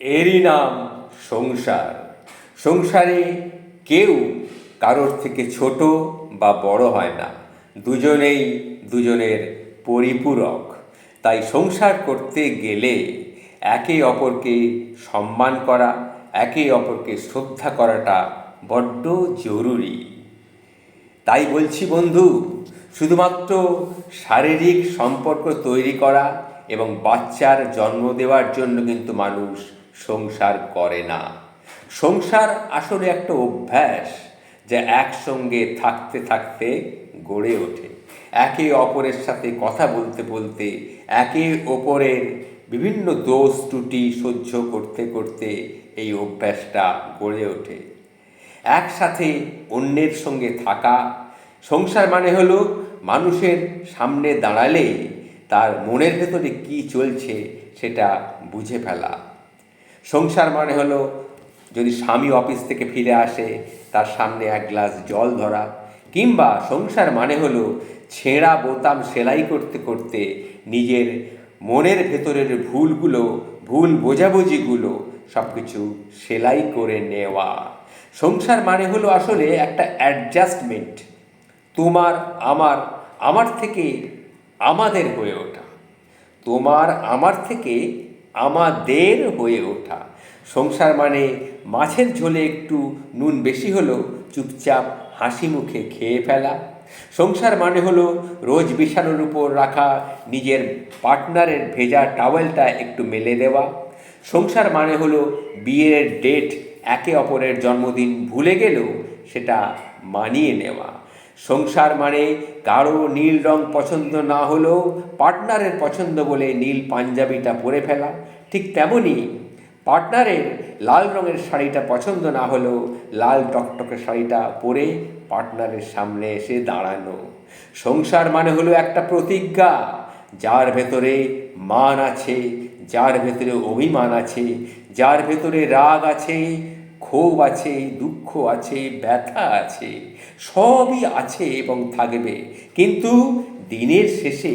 এরই নাম সংসার। সংসারে কেউ কারোর থেকে ছোট বা বড় হয় না। দুজনেই দুজনের পরিপূরক। তাই সংসার করতে গেলে একে অপরকে সম্মান করা, একে অপরকে শ্রদ্ধা করাটা বড্ড জরুরি। তাই বলছি বন্ধু, শুধুমাত্র শারীরিক সম্পর্ক তৈরি করা এবং বাচ্চার জন্ম দেওয়ার জন্য কিন্তু মানুষ সংসার করে না। সংসার আসলে একটা অভ্যাস যা একসঙ্গে থাকতে থাকতে গড়ে ওঠে। একে অপরের সাথে কথা বলতে বলতে, একে অপরের বিভিন্ন দোষ ত্রুটি সহ্য করতে করতে এই অভ্যাসটা গড়ে ওঠে। একসাথে অন্যের সঙ্গে থাকা, সংসার মানে হলো মানুষের সামনে দাঁড়ালে তার মনের ভেতরে কি চলছে সেটা বুঝে ফেলা। সংসার মানে হলো যদি স্বামী অফিস থেকে ফিরে আসে, তার সামনে এক গ্লাস জল ধরা, কিংবা সংসার মানে হলো ছেঁড়া বোতাম সেলাই করতে করতে নিজের মনের ভেতরের ভুলগুলো, ভুল বোঝাবুঝিগুলো সব কিছু সেলাই করে নেওয়া। সংসার মানে হলো আসলে একটা অ্যাডজাস্টমেন্ট তোমার, আমার আমার থেকে আমাদের হয়ে ওঠা। তোমার, আমার থেকে আমাদের হয়ে ওঠা। সংসার মানে মাছের ঝোলে একটু নুন বেশি হলো চুপচাপ হাসি মুখে খেয়ে ফেলা। সংসার মানে হলো রোজ বিছানোর উপর রাখা, নিজের পার্টনারের ভেজা টাওয়েলটা একটু মেলে দেওয়া। সংসার মানে হলো বিয়ের ডেট একে অপরের জন্মদিন ভুলে গেলেও সেটা মানিয়ে নেওয়া। সংসার মানে কারও নীল রং পছন্দ না হলেও পার্টনারের পছন্দ বলে নীল পাঞ্জাবিটা পরে ফেলা। ঠিক তেমনই পার্টনারের লাল রঙের শাড়িটা পছন্দ না হলেও লাল টকটকে শাড়িটা পরে পার্টনারের সামনে এসে দাঁড়ানো। সংসার মানে হলো একটা প্রতিজ্ঞা, যার ভেতরে মান আছে, যার ভেতরে অভিমান আছে, যার ভেতরে রাগ আছে ক্ষোভ আছে, দুঃখ আছে, ব্যথা আছে, সবই আছে এবং থাকবে। কিন্তু দিনের শেষে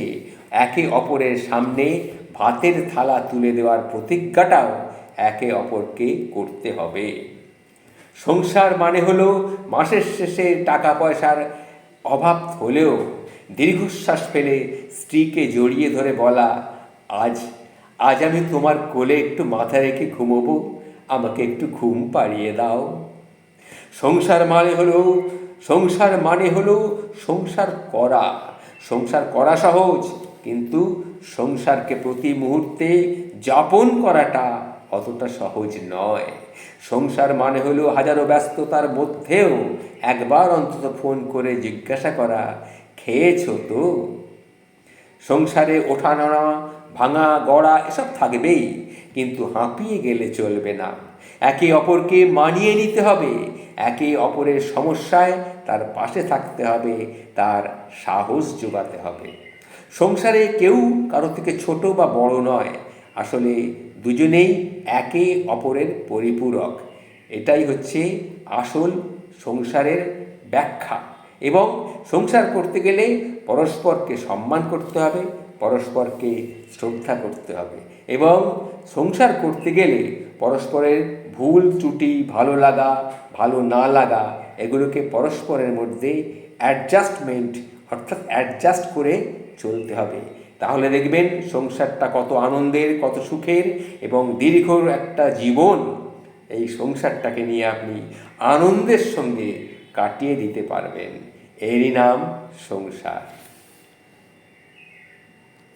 একে অপরের সামনে ভাতের থালা তুলে দেওয়ার প্রতিজ্ঞাটাও একে অপরকে করতে হবে। সংসার মানে হলো মাসের শেষে টাকা পয়সার অভাব হলেও দীর্ঘশ্বাস ফেলে স্ত্রীকে জড়িয়ে ধরে বলা, আজ আজ আমি তোমার কোলে একটু মাথা রেখে ঘুমোবো। আমাকে একটু ঘুম পাড়িয়ে দাও। সংসার মানে হলো, সংসার মানে হলো সংসার করা। সংসার করা সহজ, কিন্তু সংসারকে প্রতি মুহূর্তে যাপন করাটা অতটা সহজ নয়। সংসার মানে হলো হাজারো ব্যস্ততার মধ্যেও একবার অন্তত ফোন করে জিজ্ঞাসা করা, খেয়েছো তো? সংসারে ওঠা নাড়া ভাঙা, গড়া এসব থাকবেই, কিন্তু হাঁপিয়ে গেলে চলবে না। একে অপরকে মানিয়ে নিতে হবে। একে অপরের সমস্যায় তার পাশে থাকতে হবে, তার সাহস যোগাতে হবে। সংসারে কেউ কারও থেকে ছোট বা বড় নয়। আসলে দুজনেই একে অপরের পরিপূরক। এটাই হচ্ছে আসল সংসারের ব্যাখ্যা। এবং সংসার করতে গেলে পরস্পরকে সম্মান করতে হবে পরস্পরকে শ্রদ্ধা করতে হবে এবং সংসার করতে গেলে পরস্পরের ভুল, ত্রুটি, ভালো লাগা, ভালো না লাগা, এগুলোকে পরস্পরের মধ্যে অ্যাডজাস্টমেন্ট অর্থাৎ অ্যাডজাস্ট করে চলতে হবে। তাহলে দেখবেন সংসারটা কত আনন্দের, কত সুখের এবং দীর্ঘ একটা জীবন এই সংসারটাকে নিয়ে আপনি আনন্দের সঙ্গে কাটিয়ে দিতে পারবেন। এরই নাম সংসার।